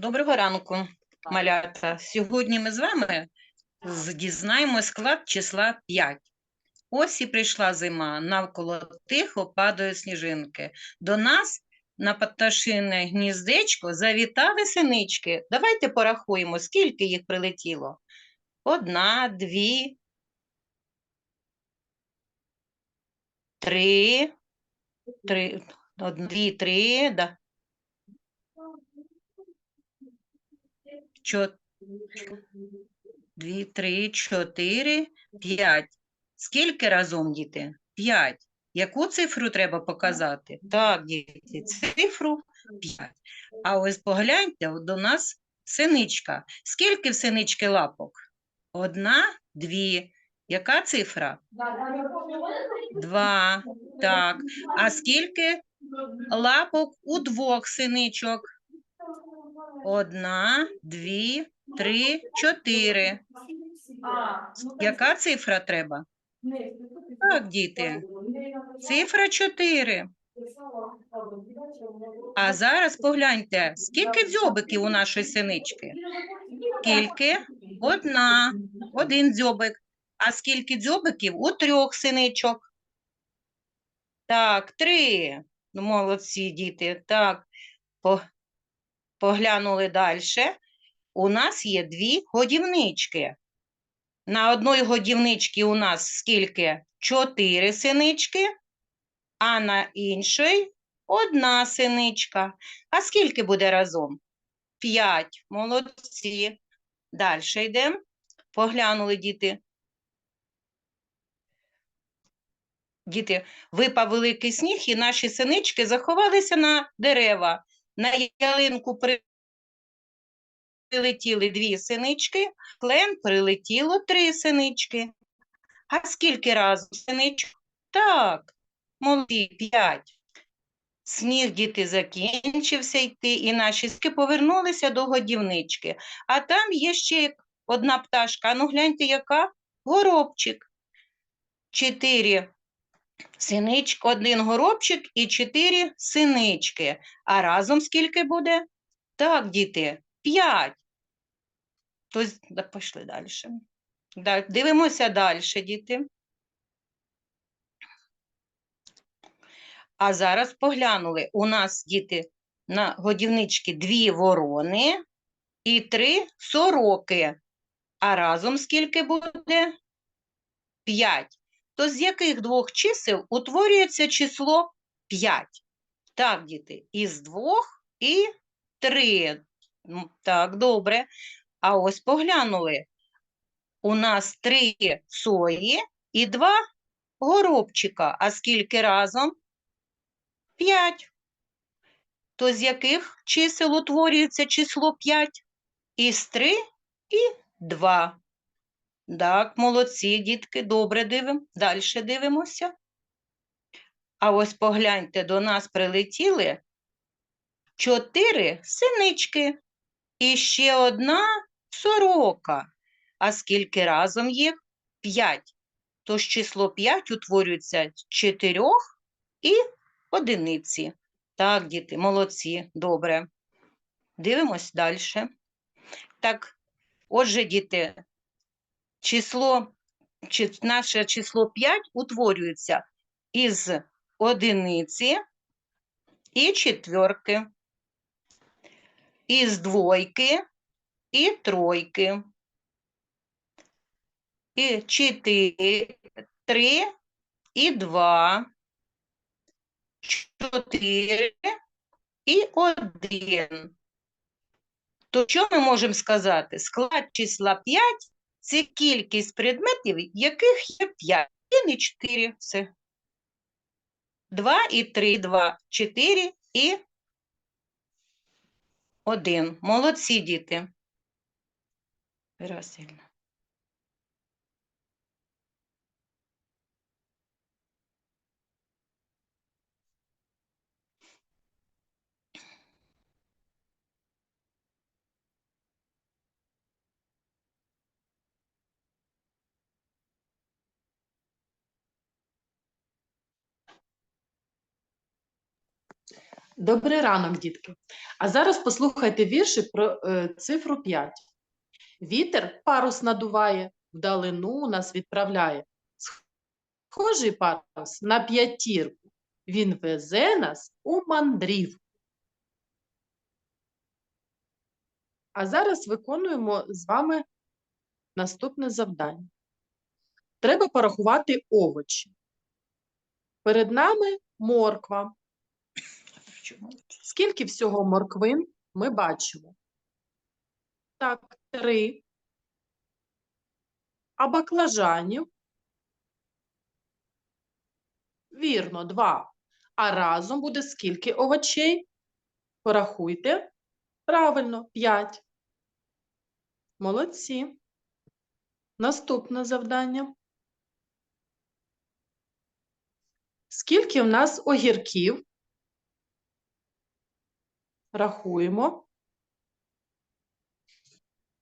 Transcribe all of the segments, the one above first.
Доброго ранку, малята. Сьогодні ми з вами дізнаємо склад числа 5. Ось і прийшла зима, навколо тихо падають сніжинки. До нас на пташине гніздечко завітали синички. Давайте порахуємо, скільки їх прилетіло. Одна, дві, три, три, дві, три, да. Дві, три, чотири, п'ять. Скільки разом, діти? П'ять. Яку цифру треба показати? Так, діти, цифру п'ять. А ось погляньте, до нас синичка. Скільки в синички лапок? Одна, дві. Яка цифра? Два. Так. А скільки лапок у двох синичок? Одна, дві, три, чотири. Яка цифра треба? Так, діти. Цифра 4. А зараз погляньте, скільки дзьобиків у нашої синички? Скільки? Одна, один дзьобик. А скільки дзьобиків у трьох синичок? Так, три. Ну, молодці, діти. Так, поглянули далі. У нас є дві годівнички. На одної годівничці у нас скільки? Чотири синички, а на іншій одна синичка. А скільки буде разом? П'ять. Молодці. Далі йдемо. Поглянули діти. Діти, випав великий сніг, і наші синички заховалися на дерева. На ялинку прилетіли дві синички, клен прилетіло три синички. А скільки разом синичок? Так, молоді, п'ять. Сніг діти закінчився йти, і наші ски повернулися до годівнички. А там є ще одна пташка. Ну гляньте, яка? Горобчик. Чотири синички, один горобчик і чотири синички. А разом скільки буде? Так, діти, п'ять. Тобто, да, пішли далі. Да, дивимося далі, діти. А зараз поглянули. У нас, діти, на годівничці дві ворони і три сороки. А разом скільки буде? П'ять. То з яких двох чисел утворюється число 5? Так, діти, із двох і три. Так, добре. А ось поглянули. У нас три сої і два горобчика. А скільки разом? П'ять. То з яких чисел утворюється число 5? Із 3 і 2. Так, молодці, дітки, добре дивимо. Далі дивимося. А ось погляньте, до нас прилетіли чотири синички і ще одна сорока. А скільки разом їх? П'ять. Тож число 5 утворюється з чотирьох і одиниці. Так, діти, молодці, добре. Дивимось далі. Так, отже, діти, число, чи, наше число 5 утворюється із одиниці і четверки, із двойки і тройки, і 4, 3 і 2, 4 і 1. То що ми можемо сказати? Склад числа 5 – це кількість предметів, яких є 5. І не 4. Все. 2 і 3, 2, 4 і 1. Молодці, діти. Віра Добрий ранок, дітки. А зараз послухайте віршик про е, цифру 5. Вітер парус надуває, вдалину нас відправляє. Схожий парус на п'ятірку. Він везе нас у мандрівку. А зараз виконуємо з вами наступне завдання. Треба порахувати овочі. Перед нами морква. Скільки всього морквин ми бачимо? Так, три. А баклажанів? Вірно, два. А разом буде скільки овочей? Порахуйте. Правильно, п'ять. Молодці. Наступне завдання. Скільки в нас огірків? Рахуємо.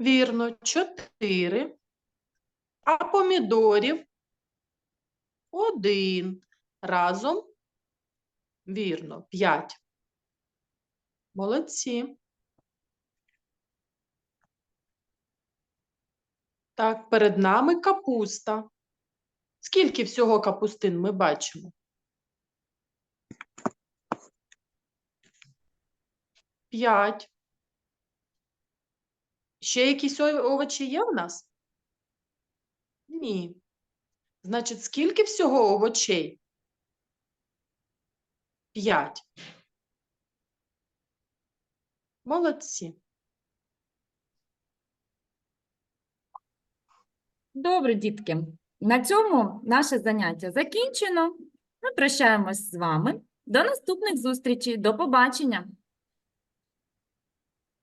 Вірно, 4. А помідорів один. Разом. Вірно, 5. Молодці. Так, перед нами капуста. Скільки всього капустин ми бачимо? П'ять. Ще якісь овочі є в нас? Ні. Значить, скільки всього овочей? П'ять. Молодці. Добре, дітки. На цьому наше заняття закінчено. Ми прощаємось з вами. До наступних зустрічей. До побачення.